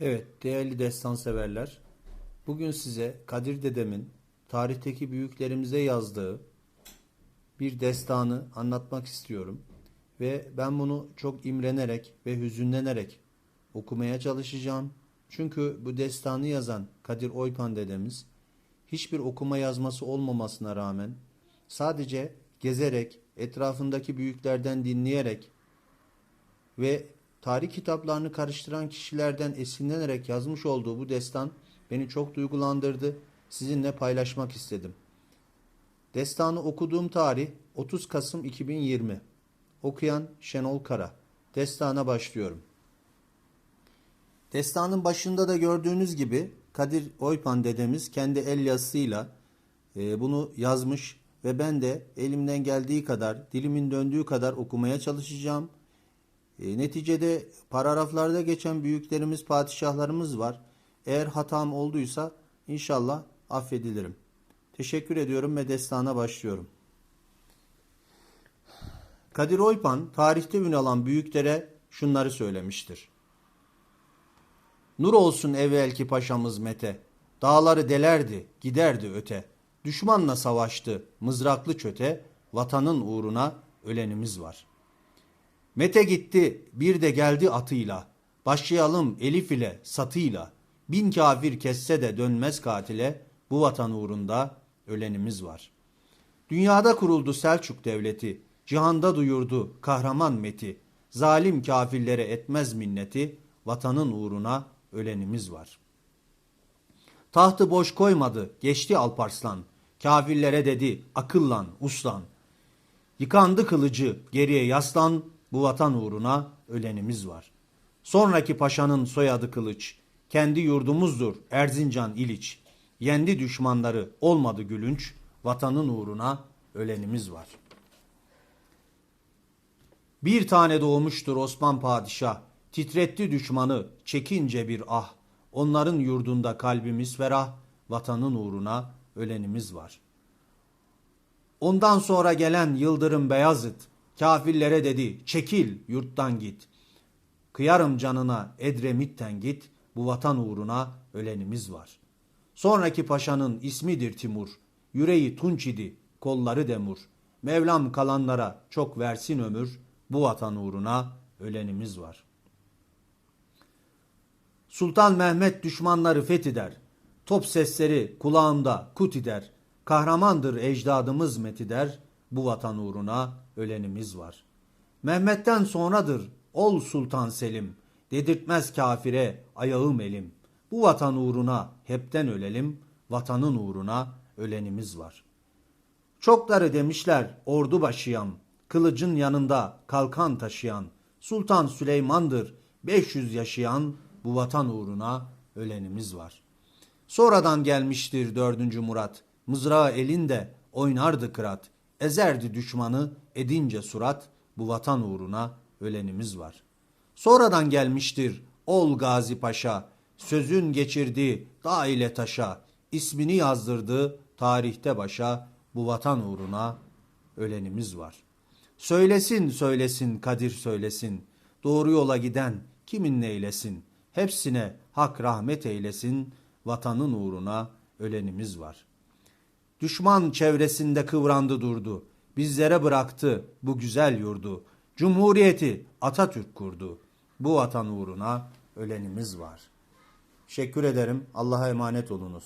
Evet, değerli destan severler. Bugün size Kadir dedemin tarihteki büyüklerimize yazdığı bir destanı anlatmak istiyorum. Ve ben bunu çok imrenerek ve hüzünlenerek okumaya çalışacağım. Çünkü bu destanı yazan Kadir Oypan dedemiz hiçbir okuma yazması olmamasına rağmen sadece gezerek, etrafındaki büyüklerden dinleyerek ve tarih kitaplarını karıştıran kişilerden esinlenerek yazmış olduğu bu destan beni çok duygulandırdı. Sizinle paylaşmak istedim. Destanı okuduğum tarih 30 Kasım 2020. Okuyan Şenol Kara. Destana başlıyorum. Destanın başında da gördüğünüz gibi Kadir Oypan dedemiz kendi el yazısıyla e, bunu yazmış ve ben de elimden geldiği kadar, dilimin döndüğü kadar okumaya çalışacağım. E, neticede paragraflarda geçen büyüklerimiz, padişahlarımız var. Eğer hatam olduysa inşallah affedilirim. Teşekkür ediyorum ve destana başlıyorum. Kadir Oypan tarihte ün alan büyüklere şunları söylemiştir. Nur olsun evvelki paşamız Mete. Dağları delerdi, giderdi öte. Düşmanla savaştı, mızraklı çöte. Vatanın uğruna ölenimiz var. Mete gitti, bir de geldi atıyla. Başlayalım Elif ile, satıyla. Bin kafir kesse de dönmez katile. Bu vatan uğrunda ölenimiz var. Dünyada kuruldu Selçuk devleti. Cihanda duyurdu kahraman meti. Zalim kafirlere etmez minneti. Vatanın uğruna ölenimiz var. Tahtı boş koymadı, geçti Alparslan. Kafirlere dedi, akıllan, uslan. Yıkandı kılıcı, geriye yaslan, bu vatan uğruna ölenimiz var. Sonraki paşanın soyadı kılıç, kendi yurdumuzdur Erzincan İliç. Yendi düşmanları, olmadı gülünç, vatanın uğruna ölenimiz var. Bir tane doğmuştur Osman Padişah, titretti düşmanı, çekince bir ah. Onların yurdunda kalbimiz ferah, vatanın uğruna ölenimiz var. Ondan sonra gelen Yıldırım Beyazıt, kafirlere dedi, çekil yurttan git. Kıyarım canına Edremit'ten git, bu vatan uğruna ölenimiz var. Sonraki paşanın ismidir Timur, yüreği tunç idi, kolları demur. Mevlam kalanlara çok versin ömür, bu vatan uğruna ölenimiz var.'' Sultan Mehmet düşmanları fetheder. Top sesleri kulağımda kut eder. Kahramandır ecdadımız metider. Bu vatan uğruna ölenimiz var. Mehmet'ten sonradır ol Sultan Selim. Dedirtmez kafire ayağım elim. Bu vatan uğruna hepten ölelim. Vatanın uğruna ölenimiz var. Çokları demişler ordu başıyan. Kılıcın yanında kalkan taşıyan. Sultan Süleyman'dır 500 yaşayan bu vatan uğruna ölenimiz var. Sonradan gelmiştir dördüncü Murat. Mızrağı elinde oynardı kırat. Ezerdi düşmanı edince surat. Bu vatan uğruna ölenimiz var. Sonradan gelmiştir ol Gazi Paşa. Sözün geçirdi dağ ile taşa. İsmini yazdırdı tarihte başa. Bu vatan uğruna ölenimiz var. Söylesin söylesin Kadir söylesin. Doğru yola giden kimin neylesin?'' Hepsine hak rahmet eylesin, vatanın uğruna ölenimiz var. Düşman çevresinde kıvrandı durdu. Bizlere bıraktı bu güzel yurdu. Cumhuriyeti Atatürk kurdu. Bu vatan uğruna ölenimiz var. Teşekkür ederim. Allah'a emanet olunuz.